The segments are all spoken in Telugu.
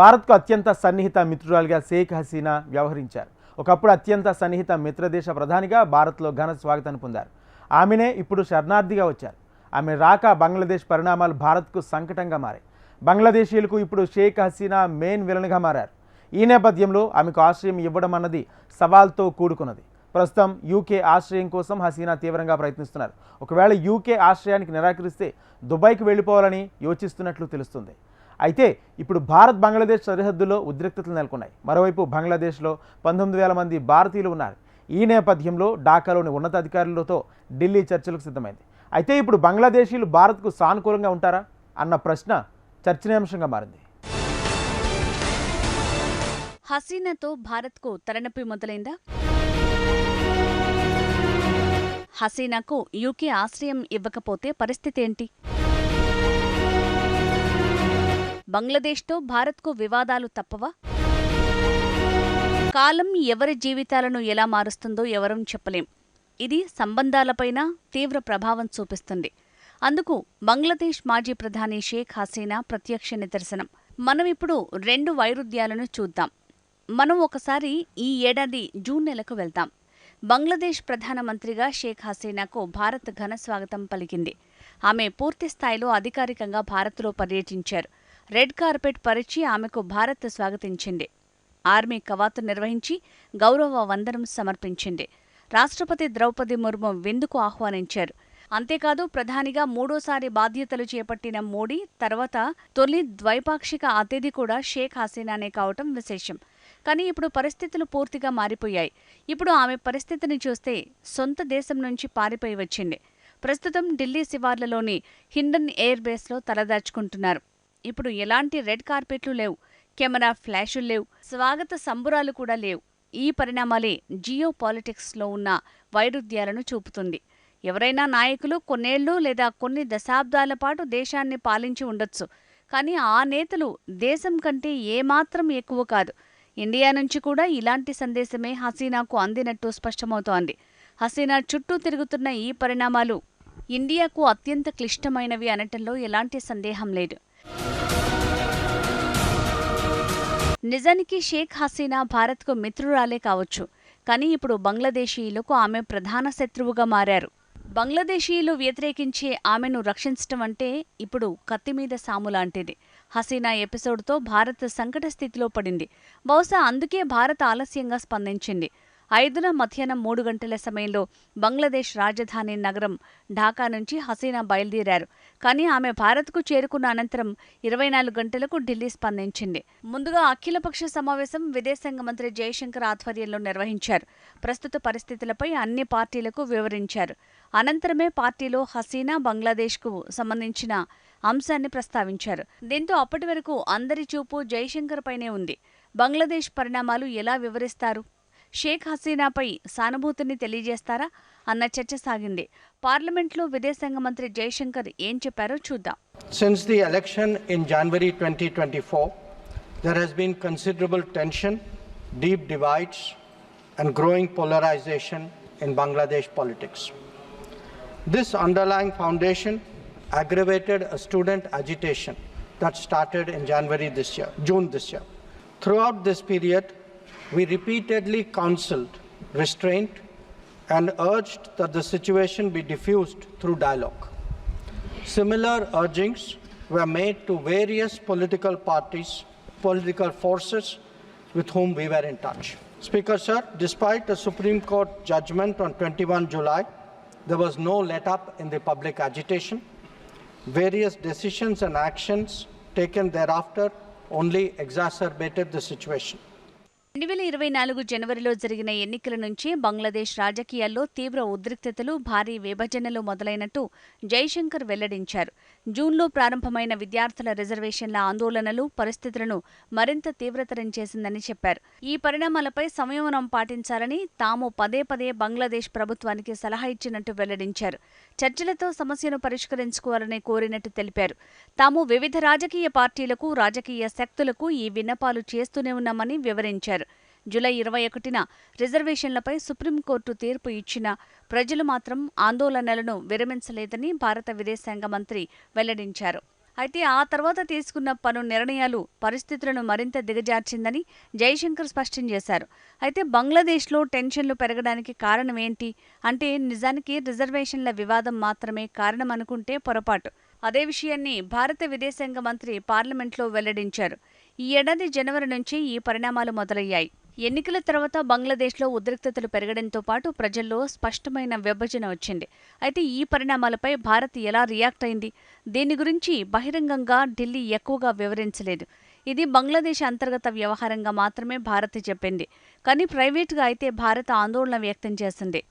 భారత్కు అత్యంత సన్నిహిత మిత్రురాలుగా షేక్ హసీనా వ్యవహరించారు. ఒకప్పుడు అత్యంత సన్నిహిత మిత్రదేశ ప్రధానిగా భారత్లో ఘన స్వాగతాన్ని పొందారు. ఆమెనే ఇప్పుడు శరణార్థిగా వచ్చారు. ఆమె రాక బంగ్లాదేశ్ పరిణామాలు భారత్కు సంకటంగా మారాయి. బంగ్లాదేశీయులకు ఇప్పుడు షేక్ హసీనా మెయిన్ విలన్గా మారారు. ఈ నేపథ్యంలో ఆమెకు ఆశ్రయం ఇవ్వడం అన్నది సవాల్తో కూడుకున్నది. ప్రస్తుతం యూకే ఆశ్రయం కోసం హసీనా తీవ్రంగా ప్రయత్నిస్తున్నారు. ఒకవేళ యూకే ఆశ్రయానికి నిరాకరిస్తే దుబాయ్కి వెళ్ళిపోవాలని యోచిస్తున్నట్లు తెలుస్తుంది. అయితే ఇప్పుడు భారత్ బంగ్లాదేశ్ సరిహద్దులో ఉద్రిక్తతలు నెలకొన్నాయి. మరోవైపు బంగ్లాదేశ్లో పంతొమ్మిది వేల మంది భారతీయులు ఉన్నారు. ఈ నేపథ్యంలో ఢాకాలోని ఉన్నతాధికారులతో ఢిల్లీ చర్చలకు సిద్ధమైంది. అయితే ఇప్పుడు బంగ్లాదేశీయులు భారత్కు సానుకూలంగా ఉంటారా అన్న ప్రశ్న చర్చనీయాంశంగా మారింది. హసీనాతో భారత్కు తలనొప్పి మొదలైందా? హసీనాకు యూకే ఆశ్రయం ఇవ్వకపోతే పరిస్థితి ఏంటి? బంగ్లాదేశ్తో భారత్కు వివాదాలు తప్పవా? కాలం ఎవరి జీవితాలను ఎలా మారుస్తుందో ఎవరం చెప్పలేం. ఇది సంబంధాలపైన తీవ్ర ప్రభావం చూపిస్తుంది. అందుకు బంగ్లాదేశ్ మాజీ ప్రధాని షేక్ హసీనా ప్రత్యక్ష నిదర్శనం. మనం ఇప్పుడు రెండు వైరుధ్యాలను చూద్దాం. మనం ఒకసారి ఈ ఏడాది జూన్ నెలకు వెళ్తాం. బంగ్లాదేశ్ ప్రధానమంత్రిగా షేక్ హసీనాకు భారత్ ఘన స్వాగతం పలికింది. ఆమె పూర్తి స్థాయిలో అధికారికంగా భారత్లో పర్యటించారు. రెడ్ కార్పెట్ పరిచి ఆమెకు భారత్ స్వాగతించింది. ఆర్మీ కవాతు నిర్వహించి గౌరవ వందనం సమర్పించింది. రాష్ట్రపతి ద్రౌపది ముర్ము విందుకు ఆహ్వానించారు. అంతేకాదు ప్రధానిగా మూడోసారి బాధ్యతలు చేపట్టిన మోడీ తర్వాత తొలి ద్వైపాక్షిక అతిథి కూడా షేక్ హసీనానే కావటం విశేషం. కానీ ఇప్పుడు పరిస్థితులు పూర్తిగా మారిపోయాయి. ఇప్పుడు ఆమె పరిస్థితిని చూస్తే సొంత దేశం నుంచి పారిపోయి వచ్చింది. ప్రస్తుతం ఢిల్లీ శివార్లలోని హిండన్ ఎయిర్ బేస్లో తలదాచుకుంటున్నారు. ఇప్పుడు ఎలాంటి రెడ్ కార్పెట్లు లేవు కెమెరా ఫ్లాషులు లేవు స్వాగత సంబురాలు కూడా లేవు. ఈ పరిణామాలే జియో పాలిటిక్స్లో ఉన్న వైరుధ్యాలను చూపుతుంది. ఎవరైనా నాయకులు కొన్నేళ్ళు లేదా కొన్ని దశాబ్దాల పాటు దేశాన్ని పాలించి ఉండొచ్చు. కానీ ఆ నేతలు దేశం కంటే ఏమాత్రం ఎక్కువ కాదు. ఇండియా నుంచి కూడా ఇలాంటి సందేశమే హసీనాకు అందినట్టు స్పష్టమవుతోంది. హసీనా చుట్టూ తిరుగుతున్న ఈ పరిణామాలు ఇండియాకు అత్యంత క్లిష్టమైనవి అనటంలో ఎలాంటి సందేహం లేదు. నిజానికి షేక్ హసీనా భారత్కు మిత్రురాలే కావచ్చు కానీ ఇప్పుడు బంగ్లాదేశీయులకు ఆమె ప్రధాన శత్రువుగా మారారు. బంగ్లాదేశీయులు వ్యతిరేకించే ఆమెను రక్షించటం అంటే ఇప్పుడు కత్తిమీద సాము లాంటిది. హసీనా ఎపిసోడ్తో భారత్ సంకట స్థితిలో పడింది. బహుశా అందుకే భారత్ ఆలస్యంగా స్పందించింది. ఐదున మధ్యాహ్నం మూడు గంటల సమయంలో బంగ్లాదేశ్ రాజధాని నగరం ఢాకా నుంచి హసీనా బయలుదేరారు. కానీ ఆమె భారత్కు చేరుకున్న అనంతరం ఇరవై నాలుగు గంటలకు ఢిల్లీ స్పందించింది. ముందుగా అఖిలపక్ష సమావేశం విదేశాంగ మంత్రి జయశంకర్ ఆధ్వర్యంలో నిర్వహించారు. ప్రస్తుత పరిస్థితులపై అన్ని పార్టీలకు వివరించారు. అనంతరమే పార్టీలో హసీనా బంగ్లాదేశ్కు సంబంధించిన అంశాన్ని ప్రస్తావించారు. దీంతో అప్పటి వరకు అందరి చూపు జయశంకర్ పైనే ఉంది. బంగ్లాదేశ్ పరిణామాలు ఎలా వివరిస్తారు? షేక్ హసీనాపై సానుభూతిని తెలియజేస్తారా అన్న చర్చ సాగింది పార్లమెంట్లో విదేశాంగ మంత్రి జయశంకర్ ఏం చెప్పారో చూద్దాం Since the election in January 2024, there has been considerable tension, deep divides, and growing polarization in Bangladesh politics. This underlying foundation aggravated a student agitation that started in January this year, June this year. Throughout this period, we repeatedly counseled restraint and urged that the situation be diffused through dialogue. Similar urgings were made to various political parties, political forces with whom we were in touch. Speaker, sir, despite a Supreme Court judgment on 21 July, there was no let up in the public agitation. Various decisions and actions taken thereafter only exacerbated the situation. రెండు వేల ఇరవై నాలుగు జనవరిలో జరిగిన ఎన్నికల నుంచి బంగ్లాదేశ్ రాజకీయాల్లో తీవ్ర ఉద్రిక్తతలు భారీ విభజనలు మొదలైనట్టు జైశంకర్ వెల్లడించారు. జూన్లో ప్రారంభమైన విద్యార్థుల రిజర్వేషన్ల ఆందోళనలు పరిస్థితులను మరింత తీవ్రతరం చేసిందని చెప్పారు. ఈ పరిణామాలపై సంయమనం పాటించాలని తాము పదే పదే బంగ్లాదేశ్ ప్రభుత్వానికి సలహా ఇచ్చినట్టు వెల్లడించారు. చర్చలతో సమస్యను పరిష్కరించుకోవాలని కోరినట్టు తెలిపారు. తాము వివిధ రాజకీయ పార్టీలకు రాజకీయ శక్తులకు ఈ విన్నపాలు చేస్తూనే ఉన్నామని వివరించారు. జూలై ఇరవై ఒకటిన రిజర్వేషన్లపై సుప్రీంకోర్టు తీర్పు ఇచ్చినా ప్రజలు మాత్రం ఆందోళనలను విరమించలేదని భారత విదేశాంగ మంత్రి వెల్లడించారు. అయితే ఆ తర్వాత తీసుకున్న పలు నిర్ణయాలు పరిస్థితులను మరింత దిగజార్చిందని జైశంకర్ స్పష్టం చేశారు. అయితే బంగ్లాదేశ్లో టెన్షన్లు పెరగడానికి కారణం ఏంటి? అంటే నిజానికి రిజర్వేషన్ల వివాదం మాత్రమే కారణం అనుకుంటే పొరపాటు. అదే విషయాన్ని భారత విదేశాంగ మంత్రి పార్లమెంట్లో వెల్లడించారు. ఈ ఏడాది జనవరి నుంచి ఈ పరిణామాలు మొదలయ్యాయి. ఎన్నికల తర్వాత బంగ్లాదేశ్లో ఉద్రిక్తతలు పెరగడంతో పాటు ప్రజల్లో స్పష్టమైన విభజన వచ్చింది. అయితే ఈ పరిణామాలపై భారత్ ఎలా రియాక్ట్ అయింది? దీని గురించి బహిరంగంగా ఢిల్లీ ఎక్కువగా వివరించలేదు. ఇది బంగ్లాదేశ్ అంతర్గత వ్యవహారంగా మాత్రమే భారత్ చెప్పింది. కానీ ప్రైవేటుగా అయితే భారత్ ఆందోళన వ్యక్తం చేసింది.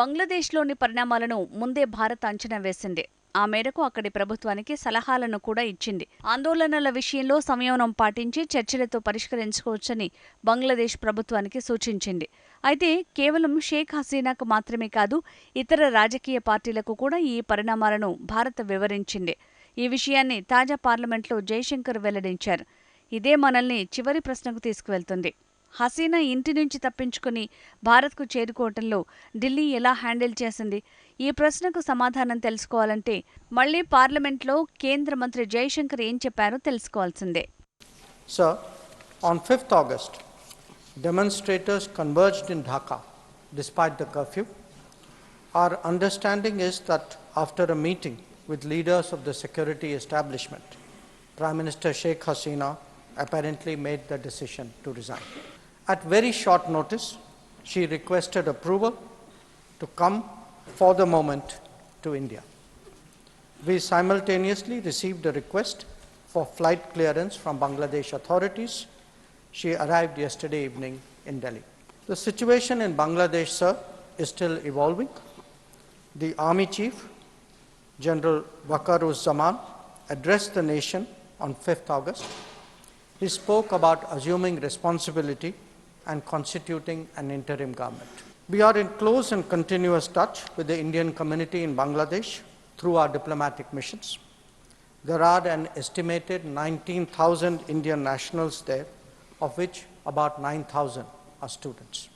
బంగ్లాదేశ్లోని పరిణామాలను ముందే భారత్ అంచనా వేసింది. ఆ మేరకు అక్కడి ప్రభుత్వానికి సలహాలను కూడా ఇచ్చింది. ఆందోళనల విషయంలో సంయమనం పాటించి చర్చలతో పరిష్కరించుకోవచ్చని బంగ్లాదేశ్ ప్రభుత్వానికి సూచించింది. అయితే కేవలం షేక్ హసీనాకు మాత్రమే కాదు ఇతర రాజకీయ పార్టీలకు కూడా ఈ పరిణామాలను భారత్ వివరించింది. ఈ విషయాన్ని తాజా పార్లమెంట్లో జైశంకర్ వెల్లడించారు. ఇదే మనల్ని చివరి ప్రశ్నకు తీసుకువెళ్తుంది. హసీనా ఇంటి నుంచి తప్పించుకుని భారత్కు చేరుకోవటంలో ఢిల్లీ ఎలా హ్యాండిల్ చేసింది? ఈ ప్రశ్నకు సమాధానం తెలుసుకోవాలంటే మళ్ళీ పార్లమెంట్లో కేంద్ర మంత్రి జైశంకర్ ఏం చెప్పారో తెలుసుకోవాల్సిందే Sir, on 5th August, demonstrators converged in Dhaka despite the curfew. Our understanding is that after a meeting with leaders of the security establishment, Prime Minister Sheikh Hasina apparently made the decision to resign. At very short notice, she requested approval to come for the moment to India. We simultaneously received a request for flight clearance from Bangladesh authorities. She arrived yesterday evening in Delhi. The situation in Bangladesh, sir, is still evolving. The Army Chief, General Waqaruzzaman, addressed the nation on 5th August. He spoke about assuming responsibility and constituting an interim government. We are in close and continuous touch with the Indian community in Bangladesh through our diplomatic missions. There are an estimated 19,000 Indian nationals there, of which about 9,000 are students.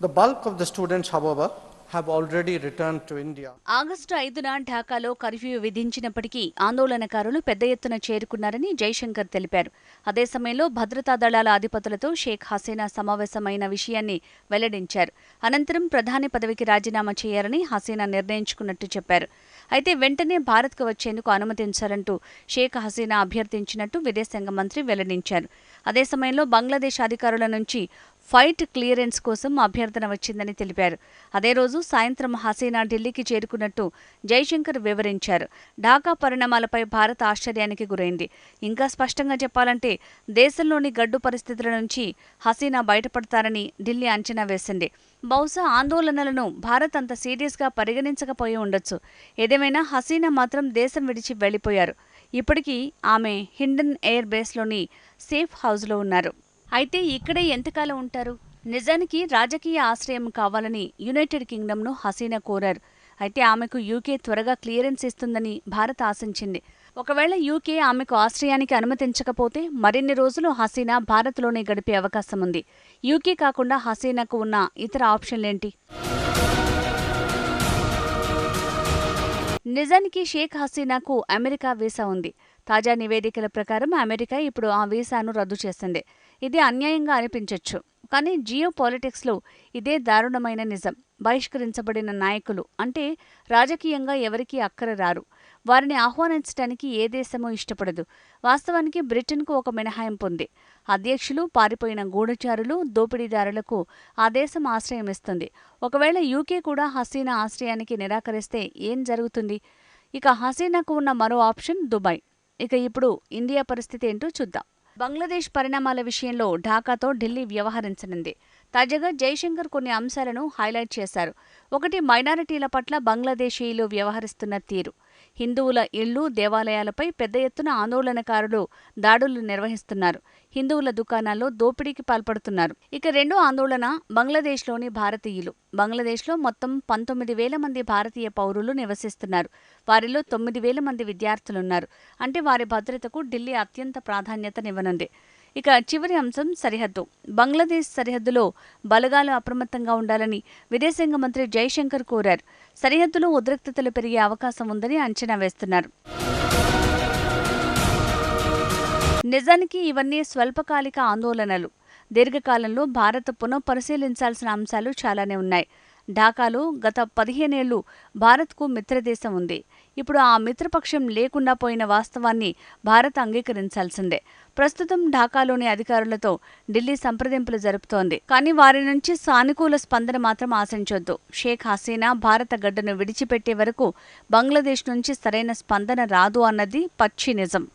The bulk of the students, however, have already returned to India. ఆగస్టు ఐదున ఢాకాలో కర్ఫ్యూ విధించినప్పటికీ ఆందోళనకారులు పెద్ద ఎత్తున చేరుకున్నారని జైశంకర్ తెలిపారు. అదే సమయంలో భద్రతా దళాల అధిపతులతో షేక్ హసీనా సమావేశమైన విషయాన్ని వెల్లడించారు. అనంతరం ప్రధాని పదవికి రాజీనామా చేయాలని హసీనా నిర్ణయించుకున్నట్టు చెప్పారు. అయితే వెంటనే భారత్కు వచ్చేందుకు అనుమతించారంటూ షేక్ హసీనా అభ్యర్థించినట్టు విదేశాంగ మంత్రి వెల్లడించారు. అదే సమయంలో బంగ్లాదేశ్ అధికారుల నుంచి ఫైట్ క్లియరెన్స్ కోసం అభ్యర్థన వచ్చిందని తెలిపారు. అదే రోజు సాయంత్రం హసీనా ఢిల్లీకి చేరుకున్నట్టు జైశంకర్ వివరించారు. ఢాకా పరిణామాలపై భారత్ ఆశ్చర్యానికి గురైంది. ఇంకా స్పష్టంగా చెప్పాలంటే దేశంలోని గడ్డు పరిస్థితుల నుంచి హసీనా బయటపడతారని ఢిల్లీ అంచనా వేసింది. బహుశా ఆందోళనలను భారత్ అంత సీరియస్గా పరిగణించకపోయి ఉండొచ్చు. ఏదేమైనా హసీనా మాత్రం దేశం విడిచి వెళ్ళిపోయారు ఇప్పటికీ ఆమె హిండన్ ఎయిర్ బేస్లోని సేఫ్ హౌస్లో ఉన్నారు. అయితే ఇక్కడే ఎంతకాలం ఉంటారు? నిజానికి రాజకీయ ఆశ్రయం కావాలని యునైటెడ్ కింగ్డమ్ను హసీనా కోరారు. అయితే ఆమెకు యూకే త్వరగా క్లియరెన్స్ ఇస్తుందని భారత్ ఆశించింది. ఒకవేళ యూకే ఆమెకు ఆశ్రయానికి అనుమతించకపోతే మరిన్ని రోజులు హసీనా భారత్లోనే గడిపే అవకాశం ఉంది. యూకే కాకుండా హసీనాకు ఉన్న ఇతర ఆప్షన్లేంటి? నిజానికి షేక్ హసీనాకు అమెరికా వీసా ఉంది. తాజా నివేదికల ప్రకారం అమెరికా ఇప్పుడు ఆ వీసాను రద్దు చేసింది. ఇది అన్యాయంగా అనిపించొచ్చు. కానీ జియో పాలిటిక్స్లో ఇదే దారుణమైన నిజం. బహిష్కరించబడిన నాయకులు అంటే రాజకీయంగా ఎవరికీ అక్కర రారు. వారిని ఆహ్వానించడానికి ఏ దేశమూ ఇష్టపడదు. వాస్తవానికి బ్రిటన్కు ఒక మినహాయింపు ఉంది. అధ్యక్షులు పారిపోయిన గూఢచారులు దోపిడీదారులకు ఆ దేశం ఆశ్రయం ఇస్తుంది. ఒకవేళ యూకే కూడా హసీనా ఆశ్రయానికి నిరాకరిస్తే ఏం జరుగుతుంది? ఇక హసీనాకు ఉన్న మరో ఆప్షన్ దుబాయ్. ఇక ఇప్పుడు ఇండియా పరిస్థితి ఏంటో చూద్దాం. బంగ్లాదేశ్ పరిణామాల విషయంలో ఢాకాతో ఢిల్లీ వ్యవహరించనుంది. తాజాగా జైశంకర్ కొన్ని అంశాలను హైలైట్ చేశారు. ఒకటి మైనారిటీల పట్ల బంగ్లాదేశీయులు వ్యవహరిస్తున్న తీరు. హిందువుల ఇళ్ళు దేవాలయాలపై పెద్ద ఎత్తున ఆందోళనకారులు దాడులు నిర్వహిస్తున్నారు. హిందువుల దుకాణాల్లో దోపిడీకి పాల్పడుతున్నారు. ఇక రెండో ఆందోళన బంగ్లాదేశ్లోని భారతీయులు. బంగ్లాదేశ్లో మొత్తం పంతొమ్మిది వేల మంది భారతీయ పౌరులు నివసిస్తున్నారు. వారిలో తొమ్మిది వేల మంది విద్యార్థులున్నారు. అంటే వారి భద్రతకు ఢిల్లీ అత్యంత ప్రాధాన్యతనివ్వనుంది. ఇక చివరి అంశం సరిహద్దు. బంగ్లాదేశ్ సరిహద్దులో బలగాలు అప్రమత్తంగా ఉండాలని విదేశాంగ మంత్రి జైశంకర్ కోరారు. సరిహద్దులో ఉద్రిక్తతలు పెరిగే అవకాశం ఉందని అంచనా వేస్తున్నారు. నిజానికి ఇవన్నీ స్వల్పకాలిక ఆందోళనలు. దీర్ఘకాలంలో భారత్ పునఃపరిశీలించాల్సిన అంశాలు చాలానే ఉన్నాయి. ఢాకాలో గత పదిహేనేళ్ళు భారత్కు మిత్రదేశం ఉంది. ఇప్పుడు ఆ మిత్రపక్షం లేకుండా పోయిన వాస్తవాన్ని భారత్ అంగీకరించాల్సిందే. ప్రస్తుతం ఢాకాలోని అధికారులతో ఢిల్లీ సంప్రదింపులు జరుపుతోంది. కానీ వారి నుంచి సానుకూల స్పందన మాత్రం ఆశించొద్దు. షేక్ హసీనా భారత గడ్డను విడిచిపెట్టే వరకు బంగ్లాదేశ్ నుంచి సరైన స్పందన రాదు అన్నది పచ్చి నిజం.